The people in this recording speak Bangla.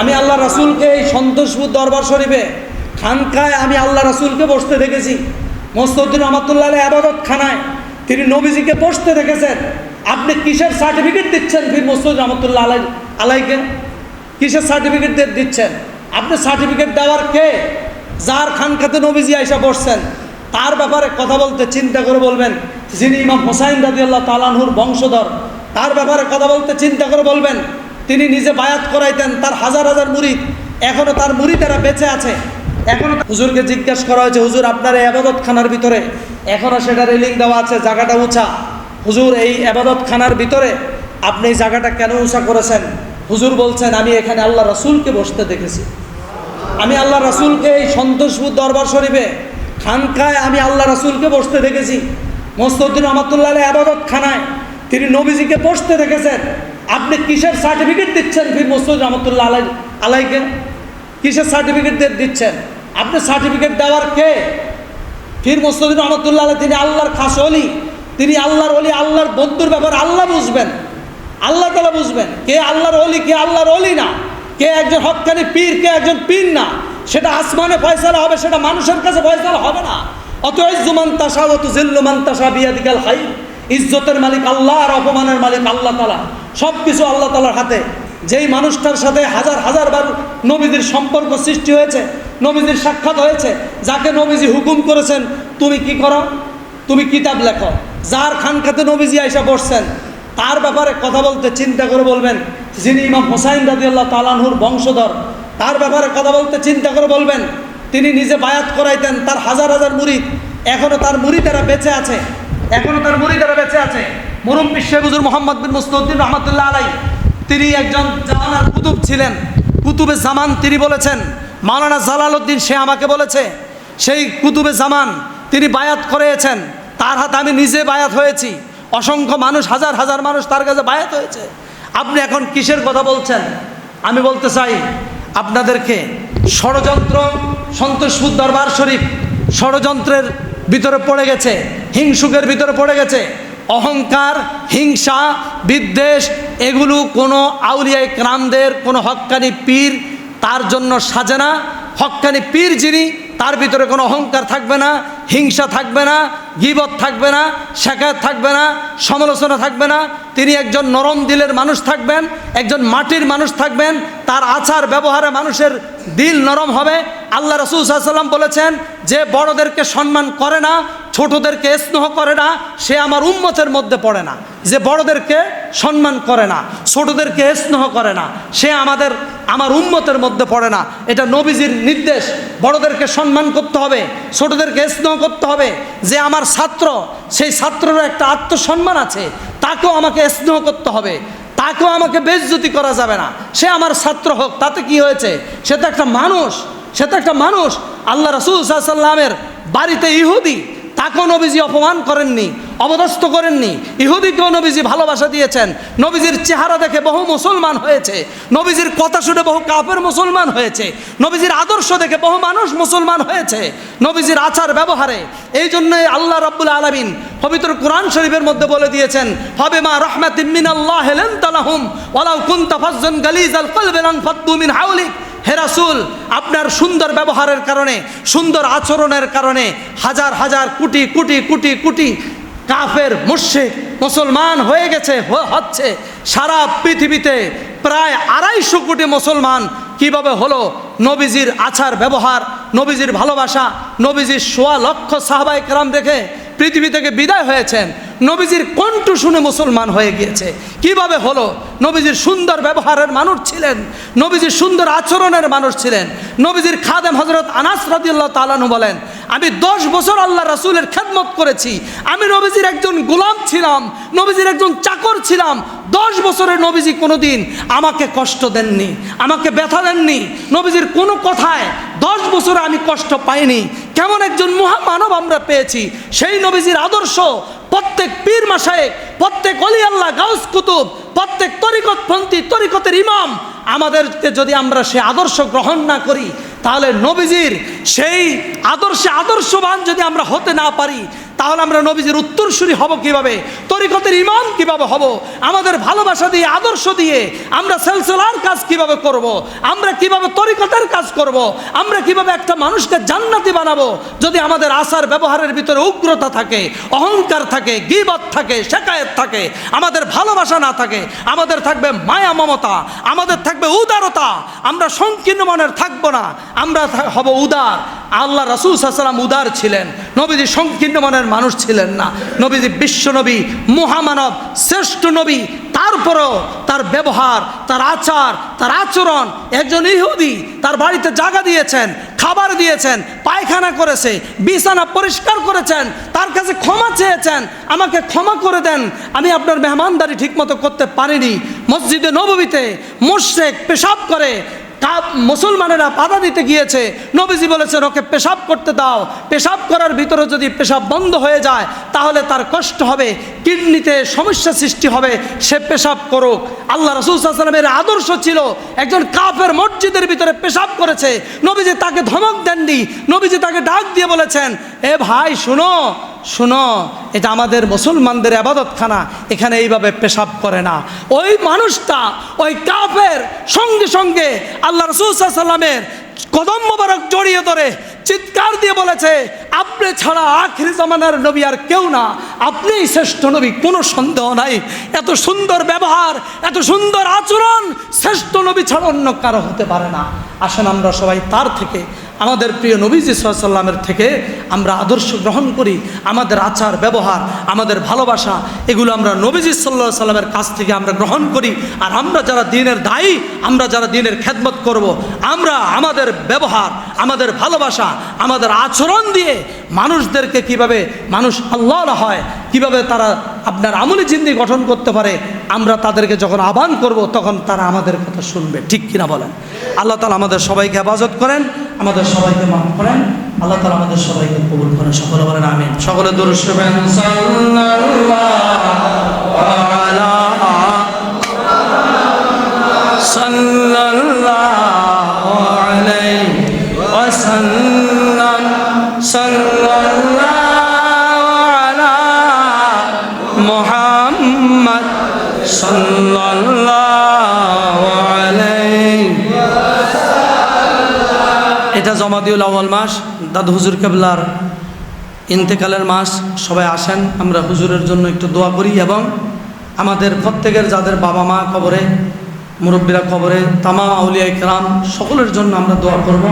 আমি আল্লাহ রাসূলকে এই সন্তোষপুর দরবার শরীফে খানকায় আমি আল্লাহ রাসূলকে বসতে দেখেছি। মোস্তউদ্দিন রহমতুল্লাহ আবাদত খানায় তিনি নবীজিকে বসতে দেখেছেন। আপনি কিসের সার্টিফিকেট দিচ্ছেন ফির মোস্তউদ্দিন রহমতুল্লাহ আলাই আলাইকে? কিসের সার্টিফিকেট দিচ্ছেন? আপনি সার্টিফিকেট দেওয়ার কে? যার খানকাতে নবীজি আইসা বসছেন। তার ব্যাপারে কথা বলতে চিন্তা করে বলবেন, যিনি ইমাম হোসাইন রাজি আল্লাহ তালানহুর বংশধর, তার ব্যাপারে কথা বলতে চিন্তা করে বলবেন তিনি নিজে বায়াত করাইতেন, তার হাজার হাজার মুরিদ। এখনও তার মুরিদেরা বেঁচে আছে। এখনও হুজুরকে জিজ্ঞাসা করা হয়েছে, হুজুর, আপনার এই আবাদত খানার ভিতরে এখনও সেটা রেলিং দেওয়া আছে, জায়গাটা উঁচা। হুজুর, এই আবাদত খানার ভিতরে আপনি এই জায়গাটা কেন উঁচা করেছেন? হুজুর বলছেন, আমি এখানে আল্লাহ রসুলকে বসতে দেখেছি। আমি আল্লাহ রাসূলকে এই সন্তোষপুর দরবার শরীফে, খানকায় আমি আল্লাহ রাসূলকে বসতে দেখেছি। মোস্তউদ্দিন রহমতুল্লাহ আবাদত খানায় তিনি নবীজিকে বসতে দেখেছেন। আপনি কিসের সার্টিফিকেট দিচ্ছেন ফির মোস্তউদ্দিন রহমতুল্লাহ আলাই আলাইকে? কিসের সার্টিফিকেট দিচ্ছেন? আপনি সার্টিফিকেট দেওয়ার কে? ফির মোস্তদিন রহমতুল্লাহ আলাই, তিনি আল্লাহর খাস অলি তিনি আল্লাহর অলি আল্লাহর বন্ধুর ব্যাপার আল্লাহ বুঝবেন। আল্লাহ তালা বুঝবেন। কে আল্লাহর অলি কে আল্লাহর অলি না। কে একজন হকানি পীর, কে একজন পীর না। সেটা আসমানে ফয়সালা হবে, সেটা মানুষের কাছে ফয়সালা হবে না। অত ইজ্জুমান তাসা অত জিল্লুমান তাসা বিয়াদিকাল হাই ইজ্জতের মালিক আল্লাহ আর অপমানের মালিক আল্লাহ তালা সব কিছু আল্লাহ তালার হাতে। যেই মানুষটার সাথে হাজার হাজার বার নবীদের সম্পর্ক সৃষ্টি হয়েছে নবীদের সাক্ষাৎ হয়েছে, যাকে নবীজি হুকুম করেছেন, তুমি কি করো? তুমি কিতাব লেখো। যার খানখাতে নবীজি আইসা বসছেন, তার ব্যাপারে কথা বলতে চিন্তা করে বলবেন, যিনি ইমাম হোসাইন রাজি আল্লাহ তালানহুর বংশধর, তার ব্যাপারে কথা বলতে চিন্তা করে বলবেন, তিনি নিজে বায়াত করাইতেন, তার হাজার হাজার মুরিদ এখনও তার মুরিদেরা বেঁচে আছে এখনও তার মুরিদেরা বেঁচে আছে। মুরুম হুজুর মোহাম্মদ বিন মুস্তউদ্দিন রহমতুল্লাহ আলাই তিনি একজন জামানার কুতুব ছিলেন। কুতুবে জামান তিনি বলেছেন, মাওলানা জালালউদ্দিন সে আমাকে বলেছে, সেই কুতুবে জামান তিনি বায়াত করেছেন, তার হাতে আমি নিজে বায়াত হয়েছি। অসংখ্য মানুষ, হাজার হাজার মানুষ তার কাছে বায়াত হয়েছে। আপনি এখন কিসের কথা বলছেন? আমি বলতে চাই, আপনাদেরকে ষড়যন্ত্র সন্তোষপুর দরবার শরীফ ষড়যন্ত্রের ভিতরে পড়ে গেছে, হিংসুকের ভিতরে পড়ে গেছে। অহংকার, হিংসা, বিদ্বেষ, এগুলো কোনো আউলিয়ায় ক্রামদের, কোনো হক্কানি পীর তার জন্য সাজে না। হক্কানি পীর যিনি, তার ভিতরে কোনো অহংকার থাকবে না, হিংসা থাকবে না, গিবত থাকবে না, শেখায়ত থাকবে না, সমালোচনা থাকবে না। তিনি একজন নরম দিলের মানুষ থাকবেন, একজন মাটির মানুষ থাকবেন, তার আচার ব্যবহারে মানুষের দিল নরম হবে। আল্লাহ রসুল সাল্লাম বলেছেন, যে বড়দেরকে সম্মান করে না ছোটদেরকে স্নেহ করে না, সে আমার উম্মতের মধ্যে পড়ে না। যে বড়দেরকে সম্মান করে না, ছোটদেরকে স্নেহ করে না, সে আমাদের, আমার উম্মতের মধ্যে পড়ে না। এটা নবীজির নির্দেশ। বড়দেরকে সম্মান করতে হবে, ছোটদেরকে স্নেহ করতে হবে। যে আমার ছাত্র, সেই ছাত্রেরও একটা আত্মসম্মান আছে, তাকেও আমাকে স্নেহ করতে হবে। তাকেও আমাকে বেজ্জতি করা যাবে না। সে আমার ছাত্র হোক, তাতে কি হয়েছে? সে তো একটা মানুষ, সে তো একটা মানুষ। আল্লাহ রসুল সাল্লামের বাড়িতে ইহুদি তাকেও নবীজি অপমান করেননি, অবদস্থ করেননি। ইহুদিকেও নবীজি ভালোবাসা দিয়েছেন। নবীজির চেহারা দেখে বহু মুসলমান হয়েছে। নবীজির কথা শুনে বহু কাপের মুসলমান হয়েছে। নবীজির আদর্শ দেখে বহু মানুষ মুসলমান হয়েছে। নবীজির আচার ব্যবহারে। এই জন্যই আল্লাহ রব্বুল আলমিন পবিত্র কোরআন শরীফের মধ্যে বলে দিয়েছেন, হবে মা রহমাত আল্লাহ হেলেন তালাহুম ওয়ালাউ কুনতা ফাজ্জান গালিজ আল কলবেন ফাদ্দু মিন হাউলিক হে রাসূল, আপনার সুন্দর ব্যবহারের কারণে, সুন্দর আচরণের কারণে হাজার হাজার কোটি কোটি কোটি কোটি কাফের মুর্শিক মুসলমান হয়ে গেছে হচ্ছে। সারা পৃথিবীতে প্রায় আড়াইশো কোটি মুসলমান কীভাবে হলো? নবীজির আচার, ব্যবহার, নবীজির ভালোবাসা, নবীজির সোয়া লক্ষ সাহাবাই কেরাম রেখে পৃথিবী থেকে বিদায় হয়েছেন, নবীজির কণ্ঠ শুনে মুসলমান হয়ে গিয়েছে। কীভাবে হলো? নবীজির সুন্দর ব্যবহারের মানুষ ছিলেন, নবীজির সুন্দর আচরণের মানুষ ছিলেন। নবীজির খাদেম হজরত আনাস রাদিউল্লাহ তালানু বলেন, আমি দশ বছর আল্লাহ রাসূলের খেদমত করেছি। আমি নবীজির একজন গোলাম ছিলাম, নবীজির একজন চাকর ছিলাম। দশ বছরের নবীজি কোনোদিন আমাকে কষ্ট দেননি, আমাকে ব্যথা দেননি। নবীজির কোনো কথায় দশ বছরে আমি কষ্ট পাইনি। কেমন একজন মহামানব আমরা পেয়েছি। সেই নবীজির আদর্শ প্রত্যেক পীর মাসায়, প্রত্যেক অলি আল্লাহ, গাউস কুতুব, প্রত্যেক তরিকতপন্থী, তরিকতের ইমাম, আমাদেরকে যদি আমরা সে আদর্শ গ্রহণ না করি তাহলে নবীজির সেই আদর্শে আদর্শবান যদি আমরা হতে না পারি, তাহলে আমরা নবীজির উত্তরসূরি হব কীভাবে তরিকতের ইমাম কীভাবে হব আমাদের ভালোবাসা দিয়ে, আদর্শ দিয়ে আমরা সেলসেলার কাজ কীভাবে করব। আমরা কীভাবে তরিকতের কাজ করব। আমরা কীভাবে একটা মানুষকে জান্নাতি বানাবো যদি আমাদের আচার ব্যবহারের ভিতরে উগ্রতা থাকে, অহংকার থাকে, গিবত থাকে, শেকায়ত থাকে, আমাদের ভালোবাসা না থাকে, আমাদের থাকবে মায়া মমতা, আমাদের থাকবে উদারতা, আমরা সংকীর্ণ মনের থাকব না আমরা হব উদার। আল্লাহ রাসুল সাল্লাম উদার ছিলেন। নবীজি সংকীর্ণ মনের মানুষ ছিলেন না। নবীজি বিশ্বনবী মহামানব, শ্রেষ্ঠ নবী। তারপরেও তার ব্যবহার, তার আচার, তার আচরণ, একজন ইহুদি, তার বাড়িতে জায়গা দিয়েছেন, খাবার দিয়েছেন, পায়খানা করেছে, বিছানা পরিষ্কার করেছেন, তার কাছে ক্ষমা চেয়েছেন, আমাকে ক্ষমা করে দেন। আমি আপনার মেহমানদারি ঠিকমতো করতে পারিনি। মসজিদে নববীতে মোশেক পেশাব করে মুসলমানেরা বাধা দিতে গিয়েছে। নবীজি বলেছেন, ওকে পেশাব করতে দাও। পেশাব করার ভিতরে যদি পেশাব বন্ধ হয়ে যায়, তাহলে তার কষ্ট হবে, কিডনিতে সমস্যা সৃষ্টি হবে, সে পেশাব করুক। আল্লাহ রসুল সাল্লামের আদর্শ ছিল, একজন কাফের মসজিদের ভিতরে পেশাব করেছে। নবীজি তাকে ধমক দেননি। নবীজি তাকে ডাক দিয়ে বলেছেন, এ ভাই, শুনো শুনো, এটা আমাদের মুসলমানদের আবাদতখানা, এখানে এইভাবে পেশাব করে না। ওই মানুষটা, ওই কাফের সঙ্গে সঙ্গে আল্লাহ রসুল সাল্লামের কদম মোবারক জড়িয়ে ধরে চিৎকার দিয়ে বলেছে, আপনি ছাড়া আখরি জামানার নবী আর কেউ না। আপনিই শ্রেষ্ঠ নবী, কোনো সন্দেহ নাই। এত সুন্দর ব্যবহার, এত সুন্দর আচরণ, শ্রেষ্ঠ নবী ছাড়া অন্য কারও হতে পারে না। আসেন আমরা সবাই তার থেকে আমাদের প্রিয় নবীজি সাল্লামের থেকে আমরা আদর্শ গ্রহণ করি, আমাদের আচার, ব্যবহার, আমাদের ভালোবাসা, এগুলো আমরা নবীজি সাল্লাহ সাল্লামের কাছ থেকে আমরা গ্রহণ করি আর আমরা যারা দিনের দায়ী, আমরা যারা দিনের খেদমত করব। আমরা আমাদের ব্যবহার, আমাদের ভালোবাসা, আমাদের আচরণ দিয়ে মানুষদেরকে কীভাবে মানুষ আল্লাহ হয়, কীভাবে তারা আপনার আমলি জিন্দি গঠন করতে পারে, আমরা তাদেরকে যখন আহ্বান করব, তখন তারা আমাদের কথা শুনবে ঠিক কিনা বলেন আল্লাহ তালা আমাদের সবাইকে হেফাজত করেন আমাদের সবাইকে মাফ করেন। আল্লাহ তালা আমাদের সবাইকে কবুল করেন। সকলে বলেন আমিন। সকলে দুরুশবেন সাল্লাল্লাহু এটা আউ্ল মাস, দাদু হুজুর কেবলার ইন্তেকালের মাস, সবাই আসেন, আমরা হুজুরের জন্য একটু দোয়া করি এবং আমাদের প্রত্যেকের যাদের বাবা মা কবরে, মুরব্বীরা কবরে তামা আউলিয়া ইকরাম সকলের জন্য আমরা দোয়া করব।